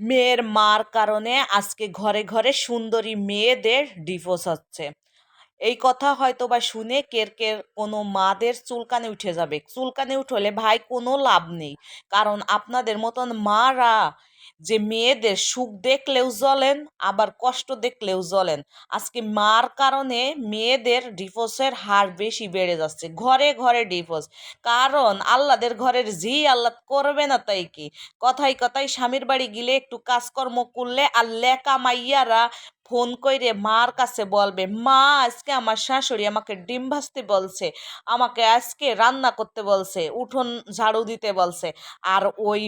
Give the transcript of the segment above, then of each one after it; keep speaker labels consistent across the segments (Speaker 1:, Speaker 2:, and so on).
Speaker 1: মেয়ের মার কারণে আজকে ঘরে ঘরে সুন্দরী মেয়েদের ডিভোর্স হচ্ছে। এই কথা হয়তো বা শুনে কের কের কোনো মাদের চুলকানে উঠে যাবে। চুলকানে উঠলে ভাই কোনো লাভ নেই। কারণ আপনাদের মতন মারা যে মেয়েদের সুখ দেখলেও জ্বলেন, আবার কষ্ট দেখলেও জ্বলেন। আজকে মার কারণে মেয়েদের ডিভোর্সের হার বেশি বেড়ে যাচ্ছে, ঘরে ঘরে ডিভোর্স কারণ আল্লাদের ঘরের জি আল্লাহ করবে না তাই কি? কথায় কথায় স্বামীর বাড়ি গেলে একটু কাজকর্ম করলে আর লেখা মাইয়ারা ফোন কইরে মার কাছে বলবে, মা, আজকে আমার শাশুড়ি আমাকে ডিম ভাজতে বলছে, আমাকে আজকে রান্না করতে বলছে, উঠোন ঝাড়ু দিতে বলছে। আর ওই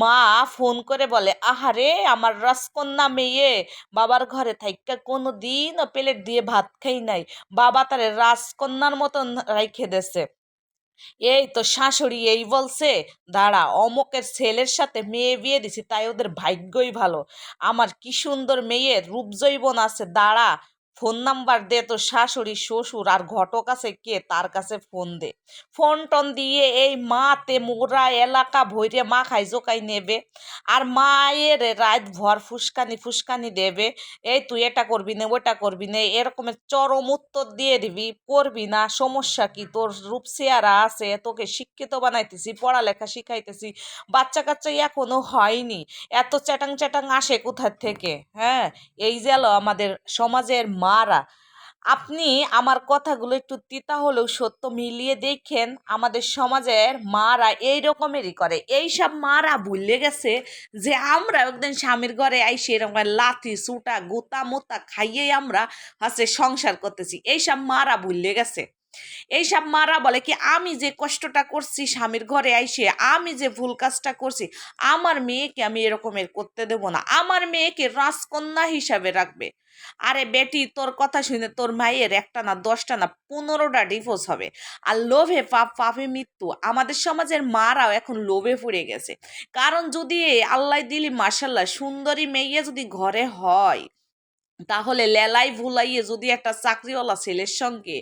Speaker 1: মা ফোন করে বলে, আহারে, আমার রাজকন্যা মেয়ে, বাবার ঘরে থাইকা কোনো দিন প্লেট দিয়ে ভাত খাই নাই, বাবা তারে রাজকন্যার মতন রাইখে দেছে। এই তো শাশুড়ি এই বলছে, দাঁড়া, অমকের ছেলের সাথে মেয়ে বিয়ে দিছি, তাই ওদের ভাগ্যই ভালো। আমার কি সুন্দর মেয়ের রূপজৈবন আছে, দাঁড়া ফোন নাম্বার দে তো শাশুড়ি, শ্বশুর আর ঘটক আছে কে? তার কাছে ফোন দে। ফোন টন দিয়ে এই মাতে মোরা এলাকা ভৈরে মা খাই জোকাই নেবে আর মায়ের রাত ভর ফুসকানি ফুসকানি দেবে। এই তুই এটা করবি না ওটা করবি না এরকমের চরম উত্তর দিয়ে দিবি। করবি না, সমস্যা কি? তোর রূপ চেয়ারা আছে, তোকে শিক্ষিত বানাইতেছি, পড়ালেখা শিখাইতেছি বাচ্চা কাচ্চা এখনও হয়নি। এত চ্যাটাং চ্যাটাং আসে কোথার থেকে? হ্যাঁ? এই হলো আমাদের সমাজের মারা। আপনি আমার কথাগুলো একটু তিতা হলেও সত্য মিলিয়ে দেখেন, আমাদের সমাজের মারা এই রকমেরই করে। এই সব মারা ভুলে গেছে যে আমরা একদিন স্বামীর ঘরে আইসি এরকম লাথি, সুটা গুতা মোতা খাইয়েই আমরা হচ্ছে সংসার করতেছি। এইসব মারা ভুলে গেছে। এইসব মারা বলে কি, আমি যে কষ্টটা করছি স্বামীর ঘরে আইসে, আমি যে ভুল কাজটা করছি, আমার মেয়েকে আমি এরকমের করতে দেব না। আমার মেয়েকে রাজকন্যা হিসাবে রাখবে। আরে বেটি, তোর কথা শুনে তোর মায়ের একটা না দশটা না পনেরোটা ডিভোর্স হবে। আর লোভে পাপ, পাপে মৃত্যু। আমাদের সমাজের মারাও এখন লোভে পড়ে গেছে। কারণ যদি আল্লাহ দিলি মার্শাল্লাহ সুন্দরী মেয়ে যদি ঘরে হয় তাহলে লেলাই ভুলাইয়ে যদি একটা চাকরিওয়ালা ছেলের সঙ্গে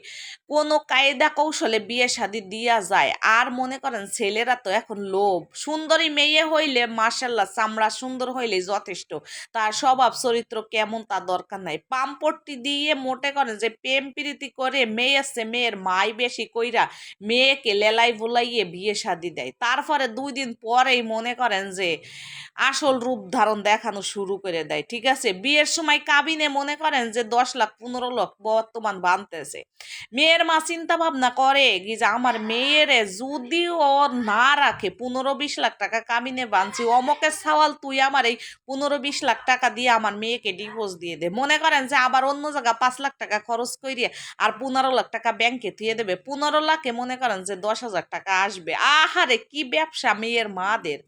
Speaker 1: কোনো কায়দা কৌশলে বিয়ে শাদি দিয়া যায়, আর মনে করেন ছেলেরা তো এখন লোভ, সুন্দরী মেয়ে হইলে মার্শাল্লাহ চামড়া সুন্দর হইলে যথেষ্ট, তার স্বভাব চরিত্র কেমন তার দরকার নাই। পাম্পট্টি দিয়ে মোটে করেন যে প্রেম প্রীতি করে মেয়ে আসছে মেয়ের মাই বেশি কইরা মেয়েকে লেলাই ভুলাইয়ে বিয়ে শাদি দেয়। তারপরে দুই দিন পরেই মনে করেন যে আসল রূপ ধারণ দেখানো শুরু করে দেয়, ঠিক আছে? বিয়ের সময় কাবিনে মনে করেন যে দশ লাখ, পনেরো লাখ বর্তমান বানতেছে। মেয়ের মা চিন্তা ভাবনা করে কি যে আমার মেয়ের যদি ও না রাখে, পনেরো বিশ লাখ টাকা কামিনে বানছি, অমকের সওয়াল তুই আমার এই পনেরো বিশ লাখ টাকা দিয়ে আমার মেয়েকে ডিভোর্স দিয়ে দে। মনে করেন যে আবার অন্য জায়গা পাঁচ লাখ টাকা খরচ করিয়ে আর পনেরো লাখ টাকা ব্যাংকে দিয়ে দেবে। পনেরো লাখে মনে করেন যে দশ হাজার টাকা আসবে। আহারে কি ব্যবসা মেয়ের মাদের!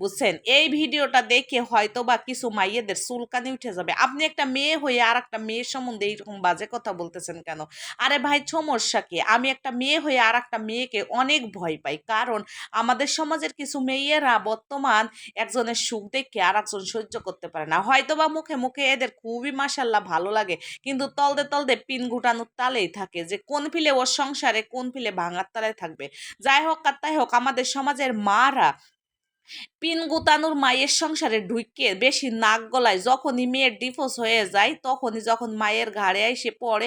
Speaker 1: বুঝছেন? এই ভিডিওটা দেখে হয়তো বা কিছু মাইয়েদের চুলকানি উঠে যাবে। আপনি একটা মেয়ে হয়ে আর একটা মেয়ের সম্বন্ধে এইরকম বাজে কথা বলতেছেন কেন? আরে ভাই, সমস্যা কি? আমি একটা মেয়ে হয়ে আর একটা মেয়েকে অনেক ভয় পাই। কারণ আমাদের সমাজের কিছু মেয়েরা বর্তমান একজনের সুখ দেখে আর একজন সহ্য করতে পারে না। হয়তো বা মুখে মুখে এদের খুবই মাসাল্লাহ ভালো লাগে, কিন্তু তলদে তলদে পিন ঘুটানোর তালেই থাকে যে কোন ফিলে ওর সংসারে, কোন ফিলে ভাঙার তালে থাকবে। যাই হোক আর তাই হোক, আমাদের সমাজের মারা পিন গুতানুর মায়ের সংসারে ঢুকে বেশি নাক গলায় যখনই মেয়ের ডিভোর্স হয়ে যায়, তখনই যখন মায়ের ঘাড়ে এসে পড়ে